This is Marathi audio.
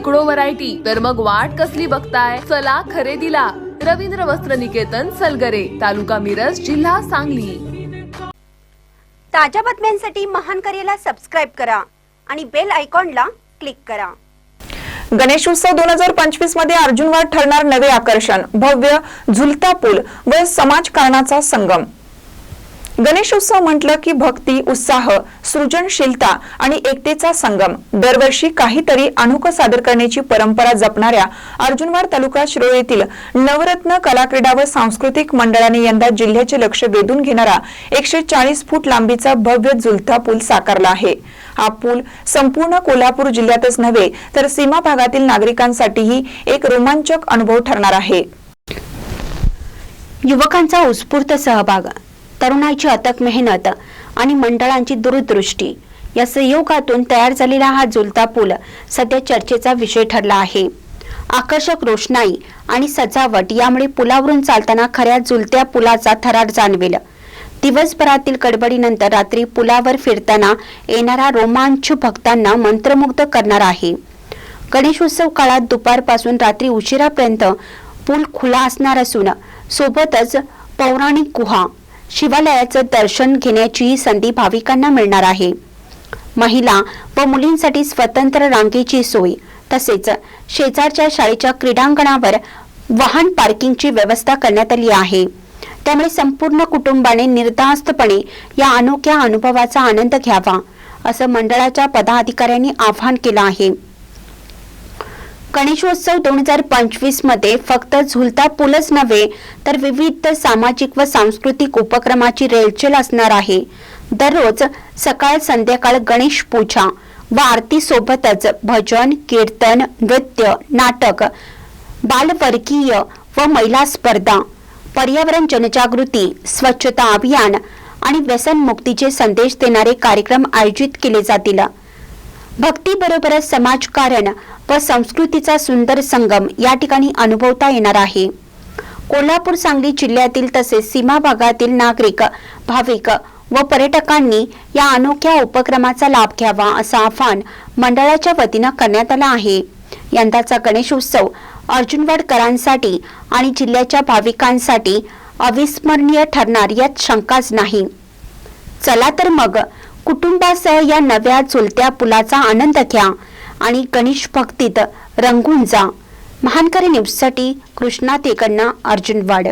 शेकडो व्हरायटी तर मग वाट कसली बघताय? चला खरेदीला. रवींद्र वस्त्र निकेतन सलगरे तालुका मिरज जिल्हा सांगली. ताज्या बातम्यांसाठी महान करेला सबस्क्राईब करा आणि बेल आयकॉनला क्लिक करा. गणेशोत्सव दोन हजार पंचवीसमध्ये अर्जुनवाड ठरणार नवे आकर्षण भव्य झुलता पूल व समाजकारणाचा संगम. गणेशोत्सव म्हटलं की भक्ती उत्साह सृजनशीलता आणि एकतेचा संगम. दरवर्षी काहीतरी अनोखं सादर करण्याची परंपरा जपणाऱ्या अर्जुनवाड तालुका शिरोळ येथील नवरत्न कलाक्रीडा व सांस्कृतिक मंडळाने यंदा जिल्ह्याचे लक्ष वेधून घेणारा एकशे चाळीस फूट लांबीचा भव्य झुलता पूल साकारला आहे. हा पूल संपूर्ण कोल्हापूर जिल्ह्यातच नव्हे तर सीमा भागातील नागरिकांसाठीही एक रोमांचक अनुभव ठरणार आहे. युवकांचा उत्स्फूर्त सहभाग. तरुणाची अथक मेहनत आणि मंडळांची दूरदृष्टी या संयोगातून तयार झालेला हा झुलता पूल सध्या चर्चेचा विषय ठरला आहे. आकर्षक रोषणाई आणि सजावट यामुळे पुलावरून चालताना खऱ्या झुलत्या पुलाचा थरार जाणवेल. दिवसभरातील गडबडीनंतर रात्री पुलावर फिरताना येणारा रोमांच भक्तांना मंत्रमुग्ध करणार आहे. गणेशोत्सव काळात दुपारपासून रात्री उशिरापर्यंत पूल खुला असणार असून सोबतच पौराणिक गुहा शिवालयाचं दर्शन घेण्याची संधी भाविकांना मिळणार आहे. महिला व मुलींसाठी स्वतंत्र रांगेची सोय तसेच शेजारच्या शाळेच्या क्रीडांगणावर वाहन पार्किंगची व्यवस्था करण्यात आली आहे. त्यामुळे संपूर्ण कुटुंबाने निर्धास्तपणे या अनोख्या अनुभवाचा आनंद घ्यावा असं मंडळाच्या पदाधिकाऱ्यांनी आवाहन केलं आहे. गणेशोत्सव दोन हजार पंचवीसमध्ये फक्त झुलता पुलच नव्हे तर विविध सामाजिक व सांस्कृतिक उपक्रमाची रेलचेल असणार आहे. दररोज सकाळ संध्याकाळ गणेश पूजा व आरती सोबतच भजन कीर्तन नृत्य नाटक बालवर्गीय व महिला स्पर्धा पर्यावरण जनजागृती स्वच्छता अभियान आणि व्यसनमुक्तीचे संदेश देणारे कार्यक्रम आयोजित केले जातील. भक्तीबरोबरच समाजकारण व संस्कृतीचा सुंदर संगम या ठिकाणी अनुभवता येणार आहे. कोल्हापूर सांगली जिल्ह्यातील तसेच सीमा भागातील नागरिक भाविक व पर्यटकांनी या अनोख्या उपक्रमाचा लाभ घ्यावा असं आवाहन मंडळाच्या वतीनं करण्यात आलं आहे. यंदाचा गणेशोत्सव अर्जुनवाडकरांसाठी आणि जिल्ह्याच्या भाविकांसाठी अविस्मरणीय ठरणार यात शंकाच नाही. चला तर मग कुटुंबासह या नव्या चुलत्या पुलाचा आनंद घ्या आणि गणेश भक्तीत रंगून जा. महानकरी न्यूजसाठी कृष्णा तेकण्णा अर्जुनवाड